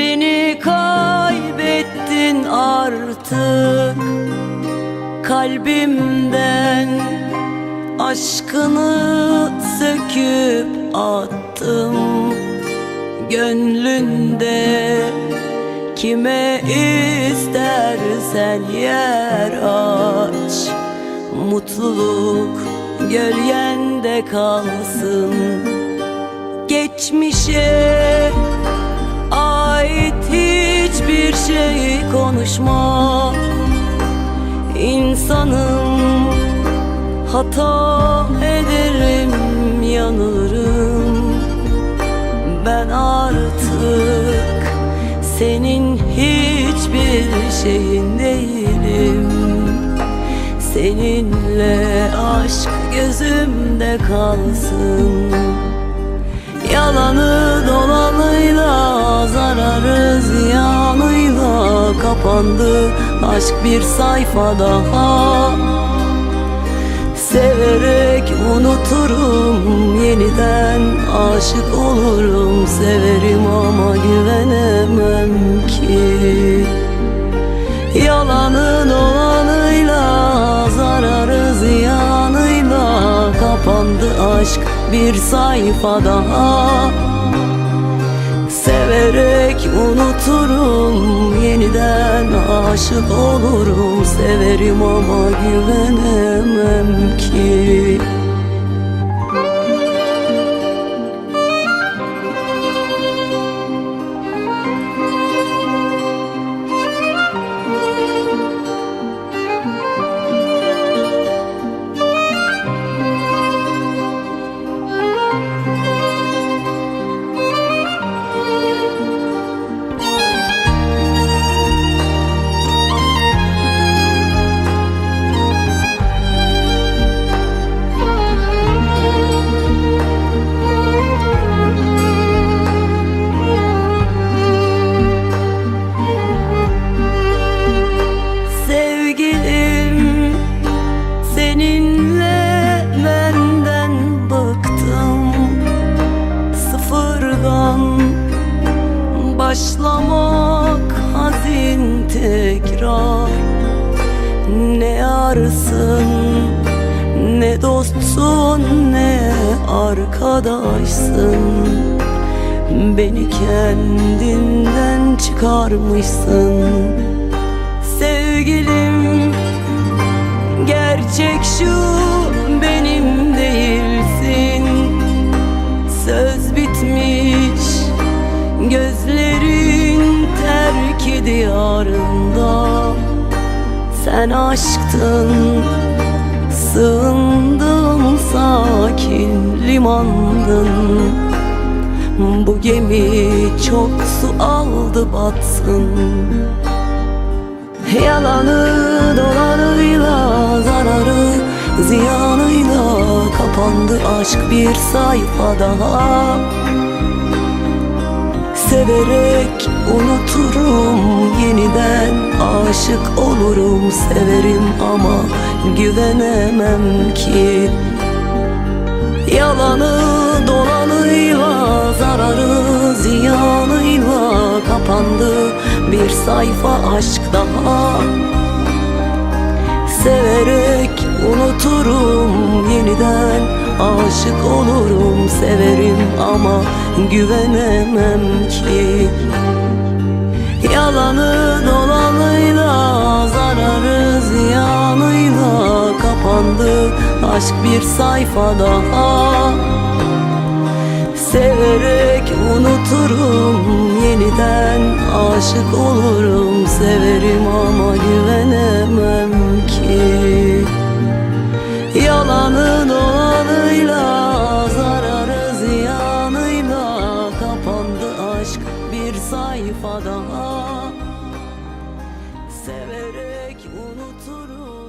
Beni kaybettin artık. Kalbimden aşkını söküp attım. Gönlünde kime istersen yer aç. Mutluluk gölgende kalsın. Geçmişe konuşma İnsanım hata ederim yanılırım. Ben artık senin hiçbir şeyin değilim. Seninle aşk gözümde kalsın. Yalanı dolanıyla kapandı. Aşk bir sayfa daha. Severek unuturum yeniden aşık olurum. Severim ama güvenemem ki. Yalanı dolanıyla zararı ziyanıyla kapandı aşk bir sayfa daha. Severek unuturum yeniden aşık olurum Severim ama güvenemem ki Ne yarsın ne dostsun ne arkadaşsın. Beni kendinden çıkarmışsın. Sevgilim Gerçek şu benim Sen aşktın Sığındım sakin limandın. Bu gemi çok su aldı batsın. Yalanı dolanıyla zararı ziyanıyla kapandı aşk bir sayfa daha Severek unuturum yeniden aşık olurum severim ama güvenemem ki. Yalanı dolanıyla zararı ziyanıyla kapandı bir sayfa aşk daha. Severek unuturum yeniden aşık olurum severim ama güvenemem ki. Yalanı dolanıyla zararı ziyanıyla kapandı aşk bir sayfa daha. Severek unuturum yeniden aşık olurum severim ama güvenemem ki Severek unuturum